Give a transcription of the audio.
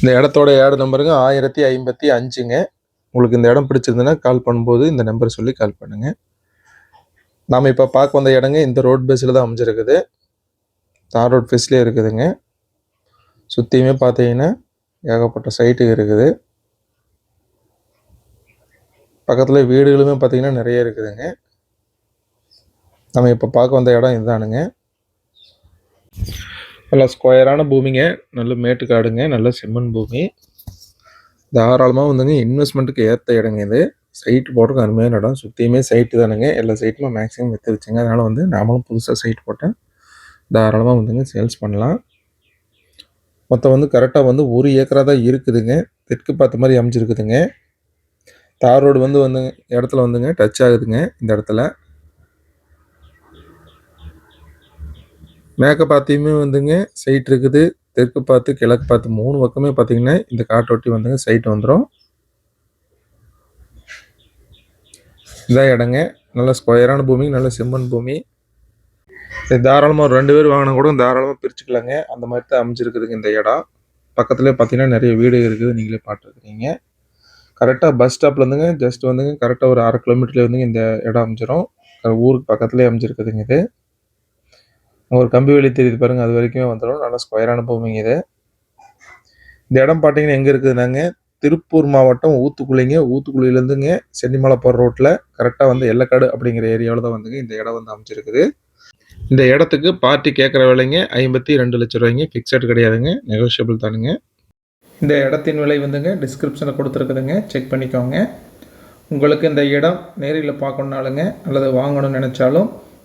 இந்த இடத்தோட ஏடு நம்பருங்க ஆயிரத்தி ஐம்பத்தி அஞ்சுங்க. உங்களுக்கு இந்த இடம் பிடிச்சிருந்ததுன்னா கால் பண்ணும்போது இந்த நம்பர் சொல்லி கால் பண்ணுங்க. நாம் இப்போ பார்க்க வந்த இடங்க இந்த ரோட் பேஸில் தான் அமைஞ்சிருக்குது. தார் ரோட் ஃபேஸ்லேயே இருக்குதுங்க. சுற்றியுமே பார்த்தீங்கன்னா ஏகப்பட்ட சைட்டு இருக்குது. பக்கத்தில் வீடுகளுமே பார்த்தீங்கன்னா நிறைய இருக்குதுங்க. நம்ம இப்போ பார்க்க வந்த இடம் இதுதானுங்க நல்லா ஸ்கொயரான பூமிங்க. நல்ல மேட்டுக்காடுங்க நல்ல செம்மண் பூமி. தாராளமாக வந்துங்க இன்வெஸ்ட்மெண்ட்டுக்கு ஏற்ற இடங்க இது. சைட் போடுறதுக்கு அருமையான இடம். சுற்றியுமே சைட்டு தானுங்க. எல்லா சைட்டுமே மேக்ஸிமம் விற்று வச்சுங்க. அதனால் வந்து நாமளும் புதுசாக சைட் போட்டேன் தாராளமாக வந்துங்க சேல்ஸ் பண்ணலாம். மொத்தம் வந்து கரெக்டாக வந்து ஒரு ஏக்கரா தான் இருக்குதுங்க. தெற்கு பார்த்த மாதிரி அமைஞ்சிருக்குதுங்க. தார் ரோடு வந்து வந்து இடத்துல வந்துங்க டச் ஆகுதுங்க இந்த இடத்துல. மேற்க பார்த்தியுமே வந்துங்க சைட் இருக்குது. தெற்கு பார்த்து கிழக்கு பார்த்து மூணு பக்கமே பார்த்தீங்கன்னா இந்த காட்டொட்டி வந்துங்க சைட் வந்துடும் இதான் இடங்க. நல்ல ஸ்கொயரான பூமி நல்ல செம்மண் பூமி. தாராளமாக ஒரு ரெண்டு பேர் வாங்கினா கூட தாராளமாக பிரிச்சுக்கலாங்க. அந்த மாதிரி தான் அமைஞ்சிருக்குதுங்க இந்த இடம். பக்கத்துலேயே பார்த்தீங்கன்னா நிறைய வீடு இருக்குது நீங்களே பார்த்துருக்குறீங்க கரெக்டாக பஸ் ஸ்டாப்லேருந்துங்க ஜஸ்ட் வந்துங்க கரெக்டாக ஒரு அரை கிலோமீட்டர்லேயே வந்துங்க இந்த இடம் அமைஞ்சிரும். ஊருக்கு பக்கத்துலேயே அமைஞ்சிருக்குதுங்க இது. ஒரு கம்பி வேலி தெரியுது பாருங்க அது வரைக்குமே வந்துடும். நல்லா ஸ்கொயரான பூமிங்க இது. இந்த இடம் பார்த்தீங்கன்னா எங்கே இருக்குதுனாங்க திருப்பூர் மாவட்டம் ஊத்துக்குழிங்க ஊத்துக்குழியிலேருந்துங்க சென்னிமலை போகிற ரோட்டில் கரெக்டாக வந்து எல்லக்காடு அப்படிங்கிற ஏரியாவில் தான் வந்துங்க இந்த இடம் வந்து அமைச்சிருக்குது இந்த இடத்துக்கு பார்ட்டி கேட்குற விலைங்க ஐம்பத்தி ரெண்டு லட்ச ரூபாய்ங்க. ஃபிக்ஸட் கிடையாதுங்க. நெகோஷியபிள் தானுங்க. இந்த இடத்தின் விலை வந்துங்க டிஸ்கிரிப்ஷனில் கொடுத்துருக்குதுங்க. செக் பண்ணிக்கோங்க. உங்களுக்கு இந்த இடம் நேரில் பார்க்கணுனாலுங்க அல்லது வாங்கணும்னு நினச்சாலும்